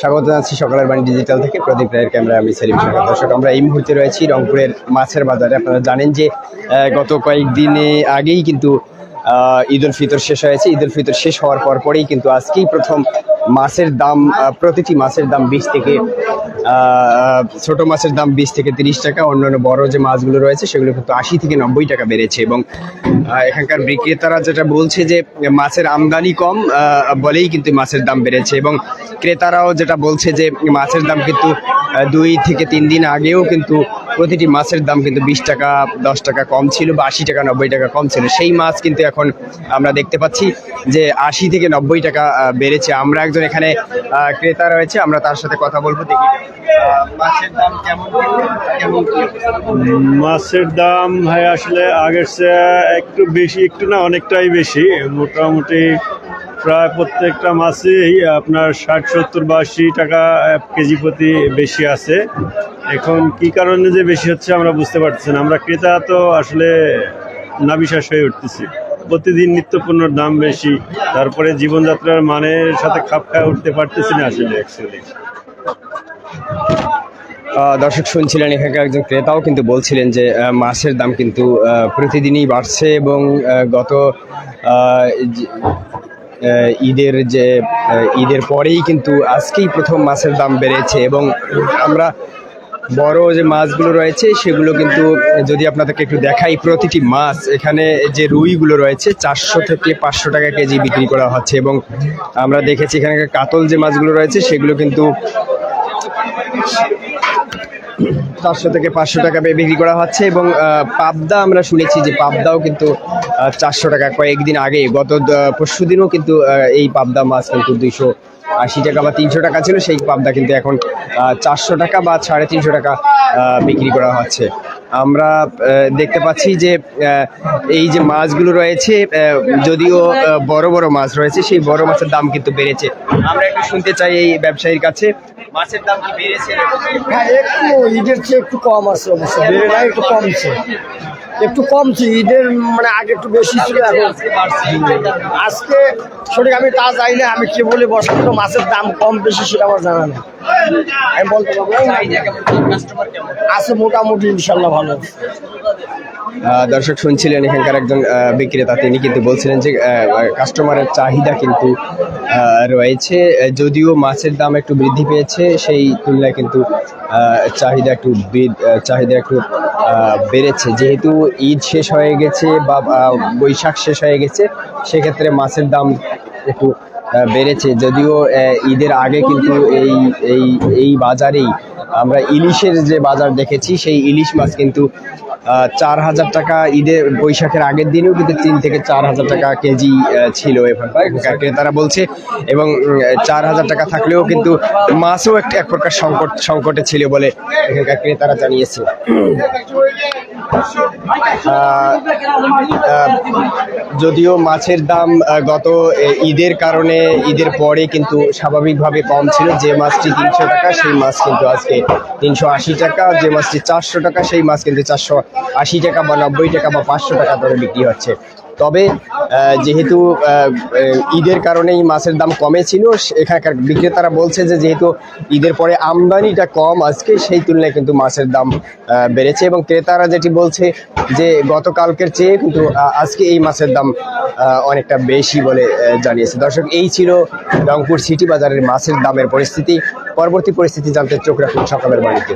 স্বাগত জানাচ্ছি সকালের বাণী ডিজিটাল থেকে প্রদীপ রায়ের ক্যামেরা আমি সেলিম সাগর দর্শক, আমরা এই মুহূর্তে রয়েছি রংপুরের মাছের বাজারে। আপনারা জানেন যে গত কয়েকদিনে আগেই কিন্তু ঈদ উল ফিতর শেষ হয়েছে। ঈদ উল ফিতর শেষ হওয়ার পর পরেই কিন্তু আজকেই প্রথম মাছের দাম প্রতিটি মাছের দাম বিশ থেকে ছোট মাছের দাম বিশ থেকে তিরিশ টাকা, অন্যান্য বড় যে মাছগুলো রয়েছে সেগুলো কিন্তু আশি থেকে নব্বই টাকা বেড়েছে। এবং এখানকার বিক্রেতারা যেটা বলছে যে মাছের আমদানি কম বলেই কিন্তু মাছের দাম বেড়েছে। এবং ক্রেতারাও যেটা বলছে যে মাছের দাম কিন্তু দুই থেকে তিন দিন আগেও কিন্তু প্রতিটি মাছের দাম কিন্তু বিশ টাকা, দশ টাকা কম ছিল বা আশি টাকা, নব্বই টাকা কম ছিল। সেই মাছ কিন্তু এখন আমরা দেখতে পাচ্ছি যে আশি থেকে নব্বই টাকা বেড়েছে। আমরা একজন এখানে ক্রেতা রয়েছে, আমরা তার সাথে কথা বলব, দেখি। মাছের দাম কেমন? মাছের দাম ভাই, আসলে আগের চেয়ে একটু বেশি, একটু না অনেকটাই বেশি। মোটামুটি প্রায় প্রত্যেকটা মাছেই আপনার ষাট, সত্তর বা আশি টাকা কেজি প্রতি বেশি আছে। এখন কি কারণে যে বেশি হচ্ছে আমরা বুঝতে পারছি না। আমরা ক্রেতা তো আসলে নাবিশ্বাস হয়ে উঠতেছি। প্রতিদিন নিত্য পণ্যের দাম বেশি, তারপরে জীবনযাত্রার মানের সাথে খাপ খায় উঠতে পারতেছি না আসলে অ্যাকচুয়ালি দর্শক শুনছিলেন এখানকার একজন ক্রেতাও কিন্তু বলছিলেন যে মাছের দাম কিন্তু প্রতিদিনই বাড়ছে এবং গত ঈদের যে ঈদের পরেই কিন্তু আজকেই প্রথম মাছের দাম বেড়েছে এবং আমরা বড় যে মাছগুলো রয়েছে, সেগুলো কিন্তু যদি আপনাদেরকে একটু দেখাই, প্রতিটি মাছ, এখানে যে রুইগুলো রয়েছে, চারশো থেকে পাঁচশো টাকা কেজি বিক্রি করা হচ্ছে এবং আমরা দেখেছি এখানে কাতল যে মাছগুলো রয়েছে, সেগুলো কিন্তু চারশো থেকে পাঁচশো টাকা বিক্রি করা হচ্ছে এবং পাবদা আমরা শুনেছি যে পাবদাও কিন্তু চারশো টাকা কয়েকদিন আগে, গত পরশু দিনও কিন্তু এই পাবদা মাছ কিন্তু দুইশো আশি টাকা বা তিনশো টাকা ছিল, সেই পাবদা কিন্তু এখন চারশো টাকা বা সাড়ে তিনশো টাকা বিক্রি করা হচ্ছে। আমরা দেখতে পাচ্ছি যে এই যে মাছগুলো রয়েছে যদিও বড় বড় মাছ রয়েছে, সেই বড় মাছের দাম কিন্তু বেড়েছে। আমরা একটু শুনতে চাই এই ব্যবসায়ীর কাছে, মাছের দাম কি বেড়েছে? হ্যাঁ একটু ঈদের চেয়ে একটু কম আছে অবশ্য, বেড়ে একটু কম ছিল ঈদের মানে আগে একটু বেশি ছিল এখন আজকে সঠিক আমি তা যাই না আমি কি বলি তো মাছের দাম কম বেশি সেটা আমার জানা নেই। আমি বলতে পারব আছে মোটামুটি ইনশাল্লাহ ভালো। দর্শক শুনছিলেন, এখানকার একজন বিক্রেতা, তিনি কিন্তু বলছিলেন যে কাস্টমারের চাহিদা কিন্তু রয়েছে। যদিও মাছের দাম একটু বৃদ্ধি পেয়েছে, সেই তুলনায় কিন্তু চাহিদা একটু চাহিদা একটু বেড়েছে। যেহেতু ঈদ শেষ হয়ে গেছে বা বৈশাখ শেষ হয়ে গেছে, সেক্ষেত্রে মাছের দাম একটু বেড়েছে। যদিও ঈদের আগে কিন্তু এই এই এই বাজারেই আমরা ইলিশের যে বাজার দেখেছি, সেই ইলিশ মাছ কিন্তু চার হাজার টাকা ঈদের বৈশাখের আগের দিনেও কিন্তু তিন থেকে চার হাজার টাকা কেজি ছিল এখানকার ক্রেতারা বলছে, এবং চার হাজার টাকা থাকলেও কিন্তু মাছও একটা এক প্রকার সংকট, সংকটে ছিল বলে এখানকার ক্রেতারা জানিয়েছে। যদিও মাছের দাম গত ঈদের কারণে, ঈদের পরে কিন্তু স্বাভাবিকভাবে কম ছিল। যে মাছটি তিনশো টাকা, সেই মাছ কিন্তু আজকে তিনশো আশি টাকা। যে মাছটি চারশো টাকা, সেই মাছ কিন্তু চারশো আশি টাকা বা নব্বই টাকা বা পাঁচশো টাকা ধরে বিক্রি হচ্ছে। তবে যেহেতু ঈদের কারণেই মাছের দাম কমেছিল সে- এখানকার বিক্রেতারা বলছে যে যেহেতু ঈদের পরে আমদানিটা কম আজকে, সেই তুলনায় কিন্তু মাছের দাম বেড়েছে এবং ক্রেতারা যেটি বলছে যে গতকালকের চেয়ে কিন্তু আজকে এই মাছের দাম অনেকটা বেশি বলে জানিয়েছে। দর্শক, এই ছিল রংপুর সিটি বাজারের মাছের দামের পরিস্থিতি। পরবর্তী পরিস্থিতি জানতে চোখ রাখুন সকালের বাড়িতে